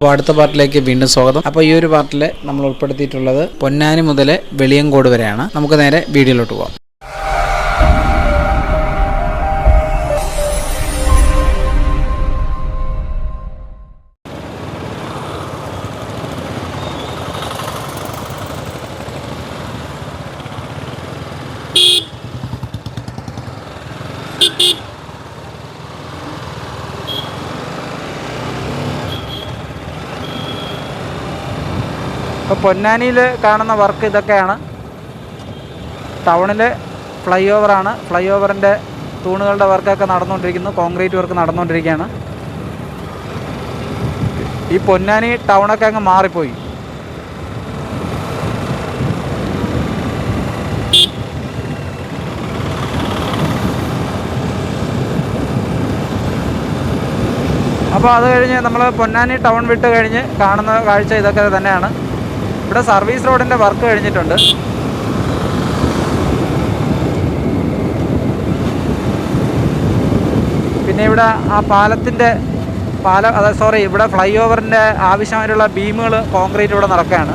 അപ്പോൾ അടുത്ത പാർട്ടിലേക്ക് വീണ്ടും സ്വാഗതം. അപ്പോൾ ഈ ഒരു പാർട്ടിൽ നമ്മൾ ഉൾപ്പെടുത്തിയിട്ടുള്ളത് പൊന്നാനി മുതൽ വെളിയങ്കോട് വരെയാണ്. നമുക്ക് നേരെ വീഡിയോയിലോട്ട് പോകാം ഇപ്പോൾ പൊന്നാനിയിൽ കാണുന്ന വർക്ക് ഇതൊക്കെയാണ്. ടൗണിലെ ഫ്ലൈ ഓവറാണ് ഫ്ലൈ ഓവറിന്റെ തൂണുകളുടെ വർക്കൊക്കെ നടന്നുകൊണ്ടിരിക്കുന്നു. കോൺക്രീറ്റ് വർക്ക് നടന്നുകൊണ്ടിരിക്കുകയാണ്. ഈ പൊന്നാനി ടൗണൊക്കെ അങ്ങ് മാറിപ്പോയി. അപ്പോൾ അത് കഴിഞ്ഞ് നമ്മൾ പൊന്നാനി ടൗൺ വിട്ട് കഴിഞ്ഞ് കാണുന്ന കാഴ്ച ഇതൊക്കെ തന്നെയാണ്. ഇവിടെ സർവീസ് റോഡിന്റെ വർക്ക് കഴിഞ്ഞിട്ടുണ്ട്. പിന്നെ ഇവിടെ ആ പാലത്തിന്റെ പാലം അതായത് സോറി ഇവിടെ ഫ്ലൈ ഓവറിന്റെ ആവശ്യമായിട്ടുള്ള ബീമുകൾ കോൺക്രീറ്റ് ഇവിടെ നടക്കുകയാണ്.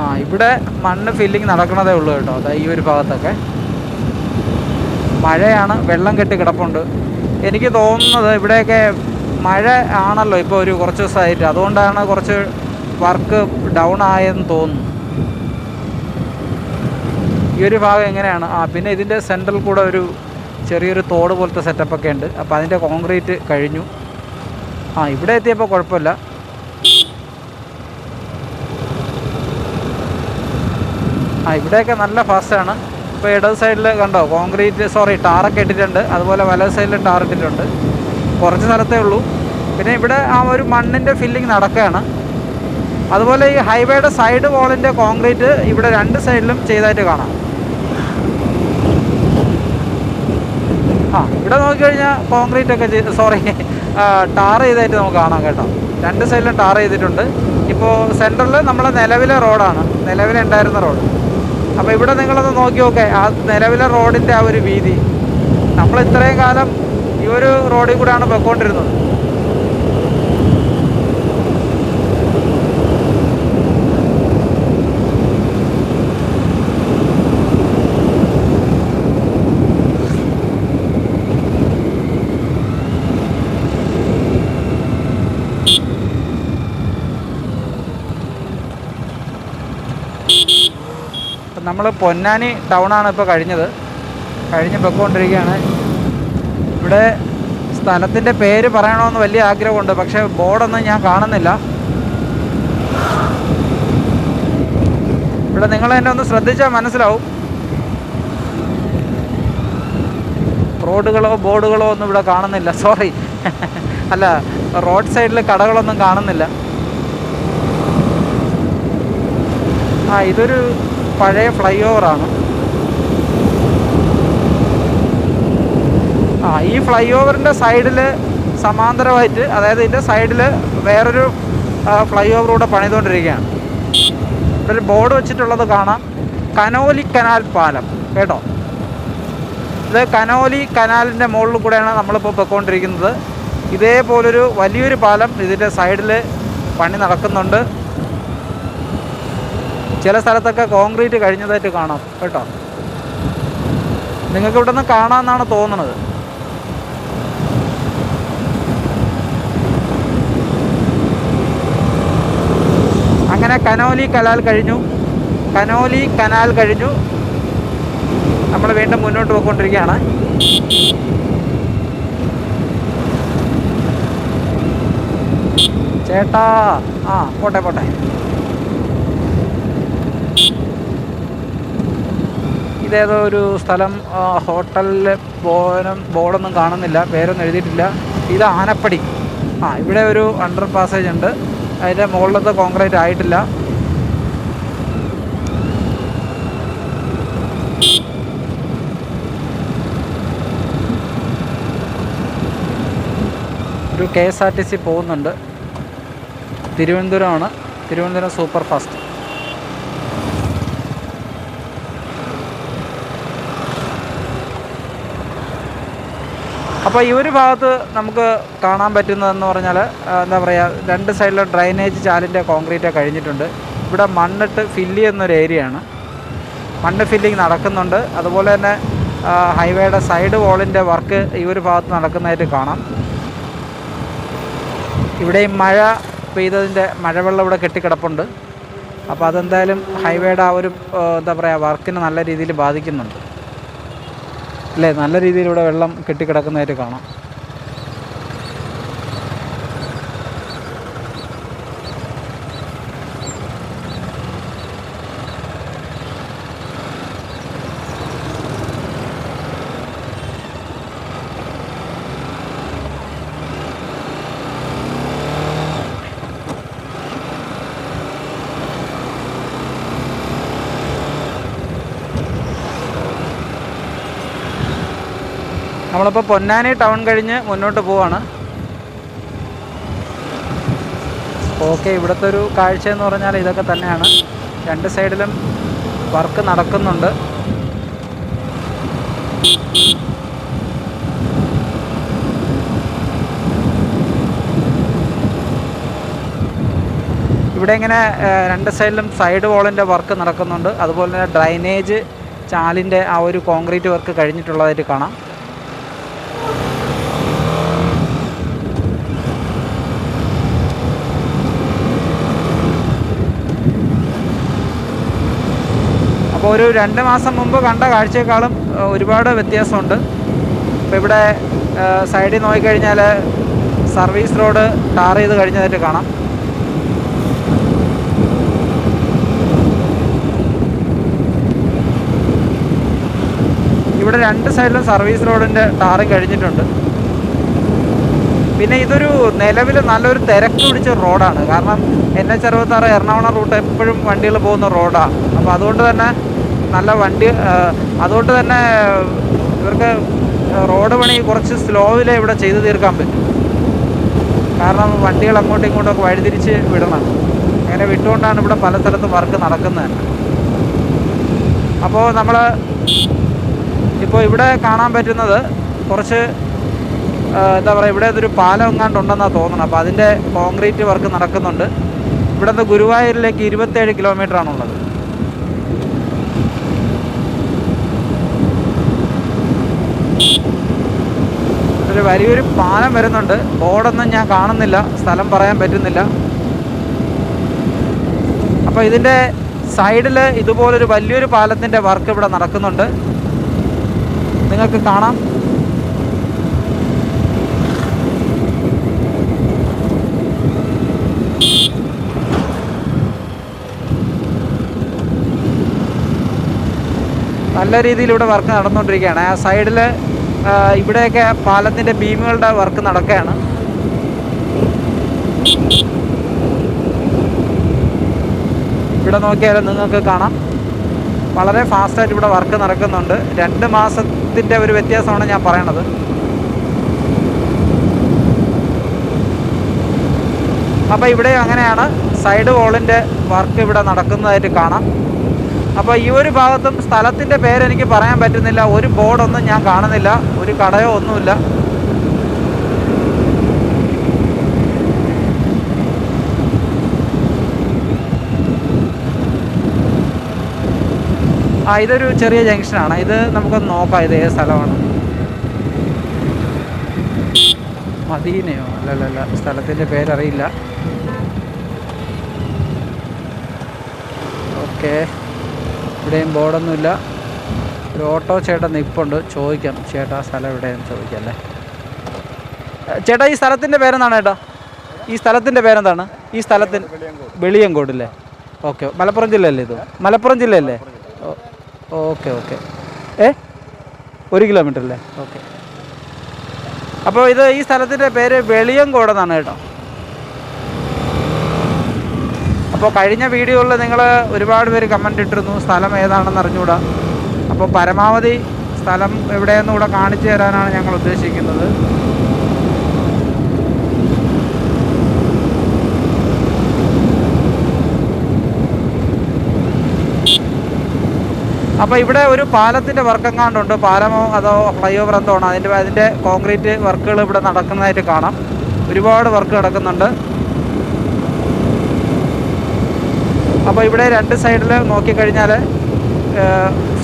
ആ ഇവിടെ മണ്ണ് ഫില്ലിങ് നടക്കണതേ ഉള്ളൂ കേട്ടോ അതാ ഈ ഒരു ഭാഗത്തൊക്കെ. മഴയാണ് വെള്ളം കെട്ടി കിടപ്പുണ്ട്. എനിക്ക് തോന്നുന്നത് ഇവിടെയൊക്കെ മഴ ആണല്ലോ ഇപ്പോൾ ഒരു കുറച്ച് ദിവസമായിട്ട്. അതുകൊണ്ടാണ് കുറച്ച് വർക്ക് ഡൗൺ ആയെന്ന് തോന്നുന്നു. ഈ ഒരു ഭാഗം എങ്ങനെയാണ്? ആ പിന്നെ ഇതിന്റെ സെൻട്രൽ കൂടെ ഒരു ചെറിയൊരു തോട് പോലത്തെ സെറ്റപ്പൊക്കെ ഉണ്ട്. അപ്പോൾ അതിന്റെ കോൺക്രീറ്റ് കഴിഞ്ഞു. ആ ഇവിടെ എത്തിയപ്പോൾ കുഴപ്പമില്ല. ആ ഇവിടെയൊക്കെ നല്ല ഫാസ്റ്റാണ് ഇപ്പോൾ ഇടത് സൈഡിൽ കണ്ടോ കോൺക്രീറ്റ് സോറി ടാറൊക്കെ ഇട്ടിട്ടുണ്ട്. അതുപോലെ വലത് സൈഡിൽ ടാർ ഇട്ടിട്ടുണ്ട്. കുറച്ച് സ്ഥലത്തേ ഉള്ളൂ. പിന്നെ ഇവിടെ ആ ഒരു മണ്ണിന്റെ ഫില്ലിങ് നടക്കുകയാണ്. അതുപോലെ ഈ ഹൈവേയുടെ സൈഡ് വോളിന്റെ കോൺക്രീറ്റ് ഇവിടെ രണ്ട് സൈഡിലും ചെയ്തായിട്ട് കാണാം. ആ ഇവിടെ നോക്കിക്കഴിഞ്ഞാൽ കോൺക്രീറ്റ് ഒക്കെ സോറി ടാർ ചെയ്തായിട്ട് നമുക്ക് കാണാം കേട്ടോ. രണ്ട് സൈഡിലും ടാർ ചെയ്തിട്ടുണ്ട്. ഇപ്പോൾ സെന്ററിൽ നമ്മളെ നിലവിലെ റോഡാണ് നിലവിലുണ്ടായിരുന്ന റോഡ് അപ്പോൾ ഇവിടെ നിങ്ങളൊന്ന് നോക്കി നോക്കെ. ആ നിലവിലെ റോഡിന്റെ ആ ഒരു വീതി. നമ്മൾ ഇത്രയും കാലം ഈ ഒരു റോഡിൽ കൂടെയാണ് പൊയ്ക്കൊണ്ടിരുന്നത്. നമ്മൾ പൊന്നാനി ടൗണാണ് ഇപ്പോൾ കഴിഞ്ഞത്. കഴിഞ്ഞ് പൊയ്ക്കൊണ്ടിരിക്കുകയാണ്. ഇവിടെ സ്ഥലത്തിന്റെ പേര് പറയണമെന്ന് വലിയ ആഗ്രഹമുണ്ട്. പക്ഷേ ബോർഡൊന്നും ഞാൻ കാണുന്നില്ല. ഇവിടെ നിങ്ങൾ എന്നെ ഒന്ന് ശ്രദ്ധിച്ചാൽ മനസ്സിലാവും. റോഡുകളോ ബോർഡുകളോ ഒന്നും ഇവിടെ കാണുന്നില്ല. സോറി അല്ല റോഡ് സൈഡിൽ കടകളൊന്നും കാണുന്നില്ല. ആ ഇതൊരു പഴയ ഫ്ലൈ ഓവറാണ് ആ ഈ ഫ്ലൈ ഓവറിന്റെ സൈഡിൽ സമാന്തരമായിട്ട് അതായത് ഇതിന്റെ സൈഡിൽ വേറൊരു ഫ്ലൈ ഓവർ കൂടെ പണിതുകൊണ്ടിരിക്കുകയാണ്. ഇവിടെ ഒരു ബോർഡ് വെച്ചിട്ടുള്ളത് കാണാം. കനോലി കനാൽ പാലം കേട്ടോ? ഇത് കനോലി കനാലിന്റെ മുകളിൽ കൂടെയാണ് നമ്മളിപ്പോൾ പൊയ്ക്കൊണ്ടിരിക്കുന്നത്. ഇതേപോലൊരു വലിയൊരു പാലം ഇതിന്റെ സൈഡിൽ പണി നടക്കുന്നുണ്ട്. ചില സ്ഥലത്തൊക്കെ കോൺക്രീറ്റ് കഴിഞ്ഞതായിട്ട് കാണാം കേട്ടോ. നിങ്ങൾക്ക് ഇവിടെ നിന്ന് കാണാമെന്നാണ് തോന്നുന്നത് അങ്ങനെ കനോലി കനാൽ കഴിഞ്ഞു. കനോലി കനാൽ കഴിഞ്ഞു. നമ്മൾ വീണ്ടും മുന്നോട്ട് പോയിക്കൊണ്ടിരിക്കുകയാണ്. ചേട്ടാ ആ പോട്ടെ പോട്ടെ. ഇതേതോ ഒരു സ്ഥലം ഹോട്ടലിലെ പോകാനും ബോർഡൊന്നും കാണുന്നില്ല പേരൊന്നും എഴുതിയിട്ടില്ല. ഇത് ആനപ്പടി. ആ ഇവിടെ ഒരു അണ്ടർ പാസേജ് ഉണ്ട്. അതിന്റെ മുകളിലത്തെ കോൺക്രീറ്റ് ആയിട്ടില്ല. ഒരു K S R T C പോകുന്നുണ്ട്. തിരുവനന്തപുരമാണ്. തിരുവനന്തപുരം സൂപ്പർ ഫാസ്റ്റ് അപ്പോൾ ഈ ഒരു ഭാഗത്ത് നമുക്ക് കാണാൻ പറ്റുന്നതെന്ന് പറഞ്ഞാൽ എന്താ പറയുക രണ്ട് സൈഡിലും ഡ്രൈനേജ് ചാലിന്റെ കോൺക്രീറ്റ് കഴിഞ്ഞിട്ടുണ്ട്. ഇവിടെ മണ്ണിട്ട് ഫില്ല് ചെയ്യുന്നൊരു ഏരിയയാണ് മണ്ണ് ഫില്ലിങ് നടക്കുന്നുണ്ട്. അതുപോലെ തന്നെ ഹൈവേയുടെ സൈഡ് വോളിന്റെ വർക്ക് ഈ ഒരു ഭാഗത്ത് നടക്കുന്നതായിട്ട് കാണാം. ഇവിടെ മഴ പെയ്തതിന്റെ മഴവെള്ളം ഇവിടെ കെട്ടിക്കിടപ്പുണ്ട്. അപ്പോൾ അതെന്തായാലും ഹൈവേയുടെ ആ ഒരു എന്താ പറയുക വർക്കിനെ നല്ല രീതിയിൽ ബാധിക്കുന്നുണ്ട്. അല്ലേ? നല്ല രീതിയിൽ ഇവിടെ വെള്ളം കെട്ടിക്കിടക്കുന്നതായിട്ട് കാണാം. നമ്മളിപ്പോൾ പൊന്നാനി ടൗൺ കഴിഞ്ഞ് മുന്നോട്ട് പോവാണ്. ഓക്കെ ഇവിടുത്തെ ഒരു കാഴ്ച എന്ന് പറഞ്ഞാൽ ഇതൊക്കെ തന്നെയാണ്. രണ്ട് സൈഡിലും വർക്ക് നടക്കുന്നുണ്ട്. ഇവിടെ ഇങ്ങനെ രണ്ട് സൈഡിലും സൈഡ് വോളിന്റെ വർക്ക് നടക്കുന്നുണ്ട്. അതുപോലെ തന്നെ ഡ്രൈനേജ് ചാലിന്റെ ആ ഒരു കോൺക്രീറ്റ് വർക്ക് കഴിഞ്ഞിട്ടുള്ളതായിട്ട് കാണാം. അപ്പോൾ ഒരു രണ്ട് മാസം മുമ്പ് കണ്ട കാഴ്ചയെക്കാളും ഒരുപാട് വ്യത്യാസമുണ്ട്. ഇപ്പോൾ ഇവിടെ സൈഡിൽ നോക്കിക്കഴിഞ്ഞാൽ സർവീസ് റോഡ് ടാർ ചെയ്ത് കഴിഞ്ഞതായിട്ട് കാണാം. ഇവിടെ രണ്ട് സൈഡിലും സർവീസ് റോഡിന്റെ ടാറിങ് കഴിഞ്ഞിട്ടുണ്ട്. പിന്നെ ഇതൊരു നിലവിൽ നല്ലൊരു തിരക്ക് പിടിച്ച റോഡാണ്. കാരണം എൻ എച്ച് അറുപത്താറ് എറണാകുളം റൂട്ട് എപ്പോഴും വണ്ടികൾ പോകുന്ന റോഡാണ്. അപ്പോൾ അതുകൊണ്ട് തന്നെ നല്ല വണ്ടി അതുകൊണ്ട് തന്നെ ഇവർക്ക് റോഡ് പണി കുറച്ച് സ്ലോവിലേ ഇവിടെ ചെയ്തു തീർക്കാൻ പറ്റും. കാരണം വണ്ടികൾ അങ്ങോട്ടും ഇങ്ങോട്ടും ഒക്കെ വഴിതിരിച്ച് വിടണം. അങ്ങനെ വിട്ടുകൊണ്ടാണ് ഇവിടെ പല സ്ഥലത്തും വർക്ക് നടക്കുന്നത്. അപ്പോൾ നമ്മൾ ഇപ്പോൾ ഇവിടെ കാണാൻ പറ്റുന്നത് കുറച്ച് എന്താ പറയുക ഇവിടെ ഇതൊരു പാലം എങ്ങാണ്ട് ഉണ്ടെന്നാണ് തോന്നുന്നത്. അപ്പോൾ അതിന്റെ കോൺക്രീറ്റ് വർക്ക് നടക്കുന്നുണ്ട്. ഇവിടെ നിന്ന് ഗുരുവായൂരിലേക്ക് ഇരുപത്തേഴ് കിലോമീറ്റർ ഒരു വലിയൊരു പാലം വരുന്നുണ്ട്. ബോർഡൊന്നും ഞാൻ കാണുന്നില്ല. സ്ഥലം പറയാൻ പറ്റുന്നില്ല. അപ്പോൾ ഇതിന്റെ സൈഡിൽ ഇതുപോലൊരു വലിയൊരു പാലത്തിന്റെ വർക്ക് ഇവിടെ നടക്കുന്നുണ്ട്. നിങ്ങൾക്ക് കാണാം. നല്ല രീതിയിൽ ഇവിടെ വർക്ക് നടന്നുകൊണ്ടിരിക്കുകയാണ്. ആ സൈഡിൽ ഇവിടെയൊക്കെ പാലത്തിന്റെ ബീമുകളുടെ വർക്ക് നടക്കുകയാണ്. ഇവിടെ നോക്കിയാൽ നിങ്ങൾക്ക് കാണാം. വളരെ ഫാസ്റ്റായിട്ട് ഇവിടെ വർക്ക് നടക്കുന്നുണ്ട്. രണ്ട് മാസത്തിന്റെ ഒരു വ്യത്യാസമാണ് ഞാൻ പറയണത്. അപ്പോൾ ഇവിടെ അങ്ങനെയാണ് സൈഡ് വോളിന്റെ വർക്ക് ഇവിടെ നടക്കുന്നതായിട്ട് കാണാം. അപ്പോൾ ഈ ഒരു ഭാഗത്തും സ്ഥലത്തിന്റെ പേരെനിക്ക് പറയാൻ പറ്റുന്നില്ല. ഒരു ബോർഡൊന്നും ഞാൻ കാണുന്നില്ല. ഒരു കടയോ ഒന്നുമില്ല. ആ ഇതൊരു ചെറിയ ജംഗ്ഷനാണ് ഇത് നമുക്കൊന്ന് നോക്കാം. ഇത് ഏത് സ്ഥലമാണ്? മദീനയോ? അല്ലല്ല സ്ഥലത്തിന്റെ പേരറിയില്ല. ഓക്കെ. ഇവിടെയും ബോർഡൊന്നുമില്ല. ഒരു ഓട്ടോ ചേട്ടൻ നിൽപ്പുണ്ട് ചോദിക്കാം. ചേട്ടാ സ്ഥലം എവിടെയെന്ന് ചോദിക്കാം അല്ലേ? ചേട്ടാ ഈ സ്ഥലത്തിന്റെ പേരെന്താണ് ചേട്ടാ ഈ സ്ഥലത്തിന്റെ പേരെന്താണ്? ഈ സ്ഥലത്തിന് വെളിയങ്കോട് അല്ലേ? ഓക്കെ. മലപ്പുറം ജില്ലയല്ലേ ഇത്? മലപ്പുറം ജില്ലയല്ലേ? Okay okay. ഏ ഒരു കിലോമീറ്റർ അല്ലേ ഓക്കെ. അപ്പോൾ ഇത് ഈ സ്ഥലത്തിന്റെ പേര് വെളിയങ്കോടെന്നാണ് കേട്ടോ അപ്പോൾ കഴിഞ്ഞ വീഡിയോയിൽ നിങ്ങൾ ഒരുപാട് പേര് കമന്റ് ഇട്ടിരുന്നു സ്ഥലം ഏതാണെന്ന് അറിഞ്ഞുകൂടാ. അപ്പോൾ പരമാവധി സ്ഥലം എവിടെയെന്ന് കൂടെ കാണിച്ചു തരാനാണ് ഞങ്ങൾ ഉദ്ദേശിക്കുന്നത്. അപ്പോൾ ഇവിടെ ഒരു പാലത്തിന്റെ വർക്കെങ്ങാണ്ടുണ്ട്. പാലമോ അതോ ഫ്ലൈ ഓവർ എന്തോ ആണ്. അതിന്റെ അതിന്റെ കോൺക്രീറ്റ് വർക്കുകൾ ഇവിടെ നടക്കുന്നതായിട്ട് കാണാം. ഒരുപാട് വർക്ക് നടക്കുന്നുണ്ട്. അപ്പോൾ ഇവിടെ രണ്ട് സൈഡിൽ നോക്കിക്കഴിഞ്ഞാൽ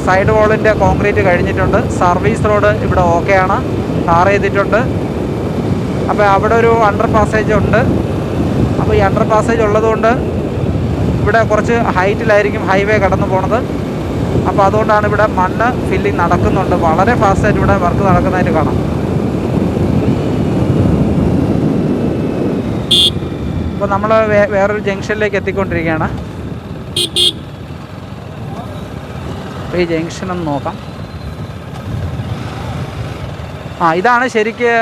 സൈഡ് വോളിന്റെ കോൺക്രീറ്റ് കഴിഞ്ഞിട്ടുണ്ട്. സർവീസ് റോഡ് ഇവിടെ ഓക്കെയാണ് ടാർ ചെയ്തിട്ടുണ്ട്. അപ്പോൾ അവിടെ ഒരു അണ്ടർ പാസേജ് ഉണ്ട്. അപ്പോൾ ഈ അണ്ടർ പാസേജ് ഉള്ളതുകൊണ്ട് ഇവിടെ കുറച്ച് ഹൈറ്റിലായിരിക്കും ഹൈവേ കടന്നു പോണത്. അപ്പോൾ അതുകൊണ്ടാണ് ഇവിടെ മണ്ണ് ഫില്ലിങ് നടക്കുന്നുണ്ട്. വളരെ ഫാസ്റ്റായിട്ട് ഇവിടെ വർക്ക് നടക്കുന്നതായിട്ട് കാണാം. അപ്പോൾ നമ്മൾ വേറൊരു ജംഗ്ഷനിലേക്ക് എത്തിക്കൊണ്ടിരിക്കുകയാണ്. ഈ ജംഗ്ഷൻ ഒന്ന് നോക്കാം. ആ ഇതാണ് ശരിക്ക്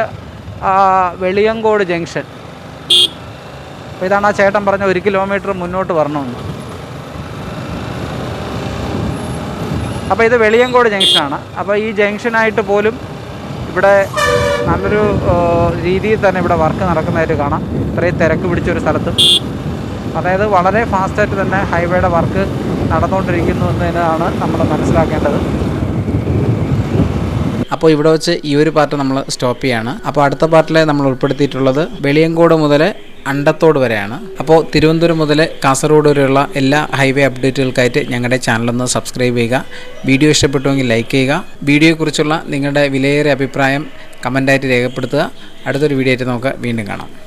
വെളിയങ്കോട് ജംഗ്ഷൻ അപ്പോൾ ഇതാണ് ആ ചേട്ടൻ പറഞ്ഞ ഒരു കിലോമീറ്റർ മുന്നോട്ട് വരണമെന്ന്. അപ്പോൾ ഇത് വെളിയങ്കോട് ജംഗ്ഷനാണ് അപ്പോൾ ഈ ജംഗ്ഷനായിട്ട് പോലും ഇവിടെ നല്ലൊരു രീതിയിൽ തന്നെ ഇവിടെ വർക്ക് നടക്കുന്നതായിട്ട് കാണാം. ഇത്രയും തിരക്ക് പിടിച്ചൊരു സ്ഥലത്ത്. അതായത് വളരെ ഫാസ്റ്റായിട്ട് തന്നെ ഹൈവേയുടെ വർക്ക് നടന്നുകൊണ്ടിരിക്കുന്നു എന്നതിനാണ് നമ്മൾ മനസ്സിലാക്കേണ്ടത്. അപ്പോൾ ഇവിടെ വെച്ച് ഈ ഒരു പാർട്ട് നമ്മൾ സ്റ്റോപ്പ് ചെയ്യാണ്. അപ്പോൾ അടുത്ത പാർട്ടിൽ നമ്മൾ ഉൾപ്പെടുത്തിയിട്ടുള്ളത് വെളിയങ്കോട് മുതൽ അണ്ടത്തോട് വരെയാണ്. അപ്പോൾ തിരുവനന്തപുരം മുതൽ കാസർഗോഡ് വരെയുള്ള എല്ലാ ഹൈവേ അപ്ഡേറ്റുകൾക്കായിട്ട് ഞങ്ങളുടെ ചാനലൊന്ന് സബ്സ്ക്രൈബ് ചെയ്യുക. വീഡിയോ ഇഷ്ടപ്പെട്ടുവെങ്കിൽ ലൈക്ക് ചെയ്യുക. വീഡിയോയെക്കുറിച്ചുള്ള നിങ്ങളുടെ വിലയേറിയ അഭിപ്രായം കമന്റായിട്ട് രേഖപ്പെടുത്തുക. അടുത്തൊരു വീഡിയോ ആയിട്ട് നമുക്ക് വീണ്ടും കാണാം.